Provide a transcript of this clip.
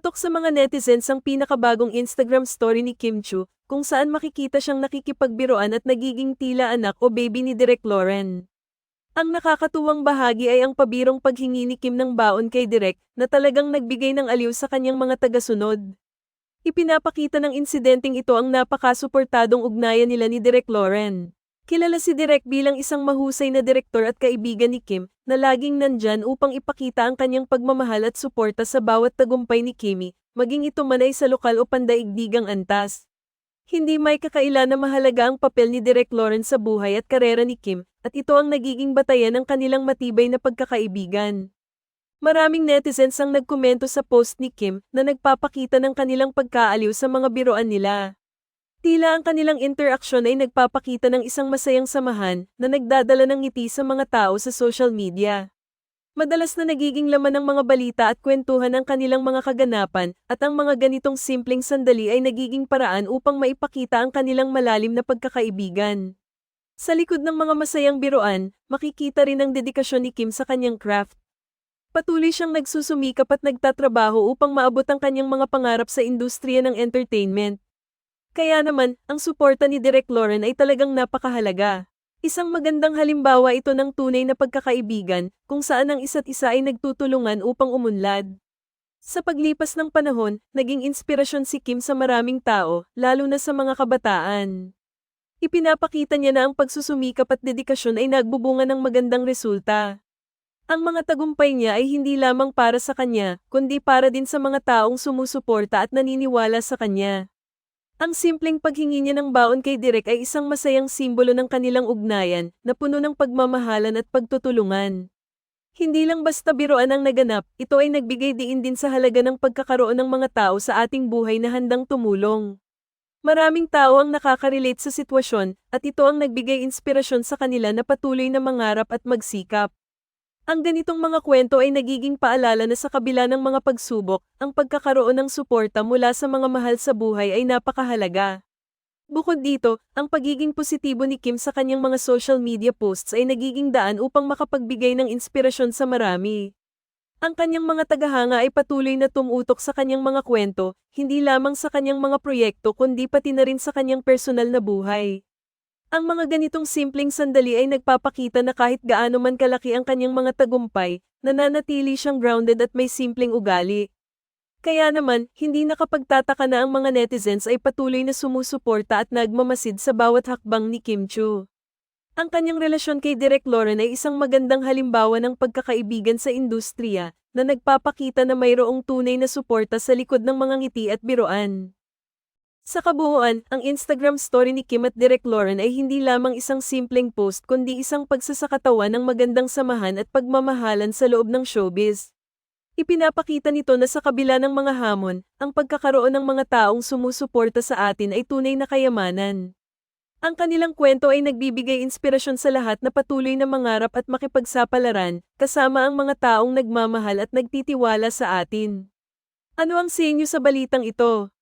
Patok sa mga netizens ang pinakabagong Instagram story ni Kim Chu, kung saan makikita siyang nakikipagbiroan at nagiging tila anak o baby ni Direk Lauren. Ang nakakatuwang bahagi ay ang pabirong paghingi ni Kim ng baon kay Direk na talagang nagbigay ng aliw sa kanyang mga tagasunod. Ipinapakita ng insidenteng ito ang napakasuportadong ugnayan nila ni Direk Lauren. Kilala si Direk bilang isang mahusay na direktor at kaibigan ni Kim na laging nandyan upang ipakita ang kanyang pagmamahal at suporta sa bawat tagumpay ni Kimi, maging ito man ay sa lokal o pandaigdigang antas. Hindi may kakaila na mahalaga ang papel ni Direk Lauren sa buhay at karera ni Kim, at ito ang nagiging batayan ng kanilang matibay na pagkakaibigan. Maraming netizens ang nagkomento sa post ni Kim na nagpapakita ng kanilang pagkaaliw sa mga biroan nila. Tila ang kanilang interaksyon ay nagpapakita ng isang masayang samahan na nagdadala ng ngiti sa mga tao sa social media. Madalas na nagiging laman ng mga balita at kwentuhan ang kanilang mga kaganapan at ang mga ganitong simpleng sandali ay nagiging paraan upang maipakita ang kanilang malalim na pagkakaibigan. Sa likod ng mga masayang biroan, makikita rin ang dedikasyon ni Kim sa kanyang craft. Patuloy siyang nagsusumikap at nagtatrabaho upang maabot ang kanyang mga pangarap sa industriya ng entertainment. Kaya naman, ang suporta ni Direk Lauren ay talagang napakahalaga. Isang magandang halimbawa ito ng tunay na pagkakaibigan, kung saan ang isa't isa ay nagtutulungan upang umunlad. Sa paglipas ng panahon, naging inspirasyon si Kim sa maraming tao, lalo na sa mga kabataan. Ipinapakita niya na ang pagsusumikap at dedikasyon ay nagbubunga ng magandang resulta. Ang mga tagumpay niya ay hindi lamang para sa kanya, kundi para din sa mga taong sumusuporta at naniniwala sa kanya. Ang simpleng paghingi niya ng baon kay Direk ay isang masayang simbolo ng kanilang ugnayan na puno ng pagmamahalan at pagtutulungan. Hindi lang basta biroan ang naganap, ito ay nagbigay diin din sa halaga ng pagkakaroon ng mga tao sa ating buhay na handang tumulong. Maraming tao ang nakaka-relate sa sitwasyon at ito ang nagbigay inspirasyon sa kanila na patuloy na mangarap at magsikap. Ang ganitong mga kwento ay nagiging paalala na sa kabila ng mga pagsubok, ang pagkakaroon ng suporta mula sa mga mahal sa buhay ay napakahalaga. Bukod dito, ang pagiging positibo ni Kim sa kanyang mga social media posts ay nagiging daan upang makapagbigay ng inspirasyon sa marami. Ang kanyang mga tagahanga ay patuloy na tumutok sa kanyang mga kwento, hindi lamang sa kanyang mga proyekto kundi pati na rin sa kanyang personal na buhay. Ang mga ganitong simpleng sandali ay nagpapakita na kahit gaano man kalaki ang kanyang mga tagumpay, nananatili siyang grounded at may simpleng ugali. Kaya naman, hindi nakapagtataka na ang mga netizens ay patuloy na sumusuporta at nagmamasid sa bawat hakbang ni Kim Chu. Ang kanyang relasyon kay Direk Lauren ay isang magandang halimbawa ng pagkakaibigan sa industriya na nagpapakita na mayroong tunay na suporta sa likod ng mga ngiti at biroan. Sa kabuuan, ang Instagram story ni Kim at Direk Lauren ay hindi lamang isang simpleng post kundi isang pagsasakatawan ng magandang samahan at pagmamahalan sa loob ng showbiz. Ipinapakita nito na sa kabila ng mga hamon, ang pagkakaroon ng mga taong sumusuporta sa atin ay tunay na kayamanan. Ang kanilang kwento ay nagbibigay inspirasyon sa lahat na patuloy na mangarap at makipagsapalaran, kasama ang mga taong nagmamahal at nagtitiwala sa atin. Ano ang sa inyo sa balitang ito?